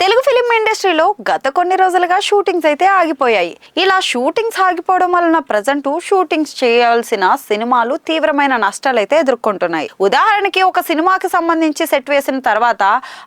Telugu film ఇండస్ట్రీలో గత కొన్ని రోజులుగా షూటింగ్స్ అయితే ఆగిపోయాయి. ఇలా షూటింగ్స్ ఆగిపోవడం వలన ప్రజెంట్ షూటింగ్స్ చేయాల్సిన సినిమాలు తీవ్రమైన నష్టాలు అయితే ఎదుర్కొంటున్నాయి. ఉదాహరణకి ఒక సినిమాకి సంబంధించి సెట్ వేసిన తర్వాత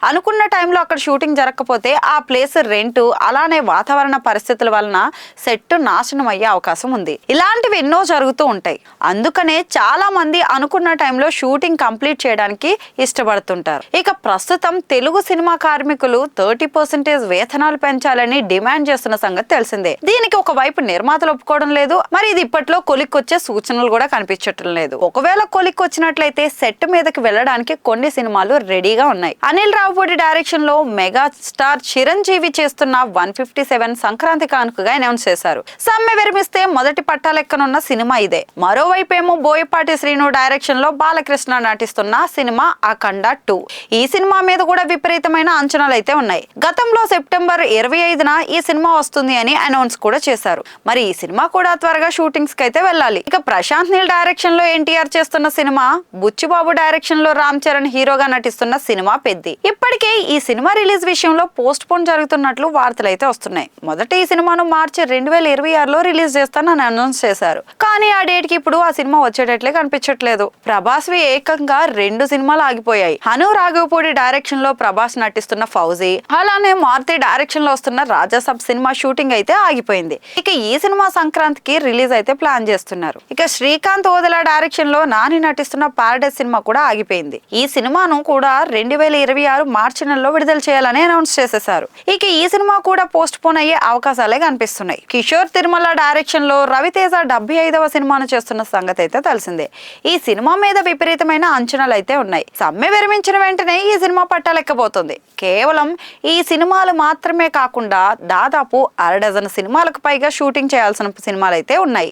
అనుకున్న టైంలో అక్కడ షూటింగ్ జరగకపోతే ఆ ప్లేస్ రెంట్ అలానే వాతావరణ పరిస్థితుల వలన సెట్ నాశనం అయ్యే అవకాశం ఉంది. ఇలాంటివి ఎన్నో జరుగుతూ ఉంటాయి. అందుకనే చాలా మంది అనుకున్న టైంలో షూటింగ్ కంప్లీట్ చేయడానికి ఇష్టపడుతుంటారు. ఇక ప్రస్తుతం తెలుగు సినిమా కార్మికులు థర్టీ పర్సెంటేజ్ వేతనాలు పెంచాలని డిమాండ్ చేస్తున్న సంగతి తెలిసిందే. దీనికి ఒకవైపు నిర్మాతలు ఒప్పుకోవడం లేదు మరి ఇది ఇప్పట్లో కొలిక్కొచ్చే సూచనలు కూడా కనిపించటం లేదు. ఒకవేళ కొలిక్కొచ్చినట్లయితే సెట్ మీదకి వెళ్ళడానికి కొన్ని సినిమాలు రెడీగా ఉన్నాయి. అనిల్ రావుపూడి డైరెక్షన్లో మెగా స్టార్ చిరంజీవి చేస్తున్న వన్ ఫిఫ్టీ సెవెన్ సంక్రాంతి కానుకగా అనౌన్స్ చేశారు. సమ్మె విరమిస్తే మొదటి పట్టాలెక్కనున్న సినిమా ఇదే. మరోవైపు ఏమో బోయపాటి శ్రీను డైరెక్షన్లో బాలకృష్ణ నటిస్తున్న సినిమా అఖండ టూ. ఈ సినిమా మీద కూడా విపరీతమైన అంచనాలు అయితే ఉన్నాయి. గతంలో సెప్టెంబర్ ఇరవై ఐదున ఈ సినిమా వస్తుంది అని అనౌన్స్ కూడా చేశారు. మరి ఈ సినిమా కూడా త్వరగా షూటింగ్స్కి అయితే వెళ్ళాలి. ఇక ప్రశాంత్ నీల్ డైరెక్షన్లో ఎన్టీఆర్ చేస్తున్న సినిమా బుచ్చిబాబు డైరెక్షన్లో రామ్ చరణ్ హీరోగా నటిస్తున్న సినిమా పెద్ది. ఇప్పటికే ఈ సినిమా రిలీజ్ విషయంలో పోస్ట్ పోన్ జరుగుతున్నట్లు వార్తలు అయితే వస్తున్నాయి. మొదట ఈ సినిమాను మార్చి రెండు వేల ఇరవై ఆరులో రిలీజ్ చేస్తానని అనౌన్స్ చేశారు. కానీ ఆ డేట్కి ఇప్పుడు ఆ సినిమా వచ్చేటట్లే కనిపించట్లేదు. ప్రభాస్ వి ఏకంగా రెండు సినిమాలు ఆగిపోయాయి. హను రాఘవపూడి డైరెక్షన్లో ప్రభాస్ నటిస్తున్న ఫౌజీ అలానే మారుతి డైరెక్షన్లో వస్తున్న రాజాసాబ్ సినిమా షూటింగ్ అయితే ఆగిపోయింది. ఇక ఈ సినిమా సంక్రాంతికి రిలీజ్ అయితే ప్లాన్ చేస్తున్నారు. ఇక శ్రీకాంత్ ఓదెల డైరెక్షన్లో నాని నటిస్తున్న పారడైస్ సినిమా కూడా ఆగిపోయింది. ఈ సినిమాను కూడా రెండు వేల ఇరవై ఆరు మార్చి నెలలో విడుదల చేయాలని అనౌన్స్ చేసేశారు. ఇక ఈ సినిమా కూడా పోస్ట్ పోన్ అయ్యే అవకాశాలే కనిపిస్తున్నాయి. కిషోర్ తిరుమల డైరెక్షన్లో రవితేజ డెబ్బై ఐదవ సినిమాను చేస్తున్న సంగతి అయితే తెలిసిందే. ఈ సినిమా మీద విపరీతమైన అంచనాలు అయితే ఉన్నాయి. సమ్మె విరమించిన వెంటనే ఈ సినిమా పట్టాలెక్కబోతుంది. కేవలం ఈ సినిమాలు మాత్రమే కాకుండా దాదాపు అర డజన్ సినిమాలకు పైగా షూటింగ్ చేయాల్సిన సినిమాలు అయితే ఉన్నాయి.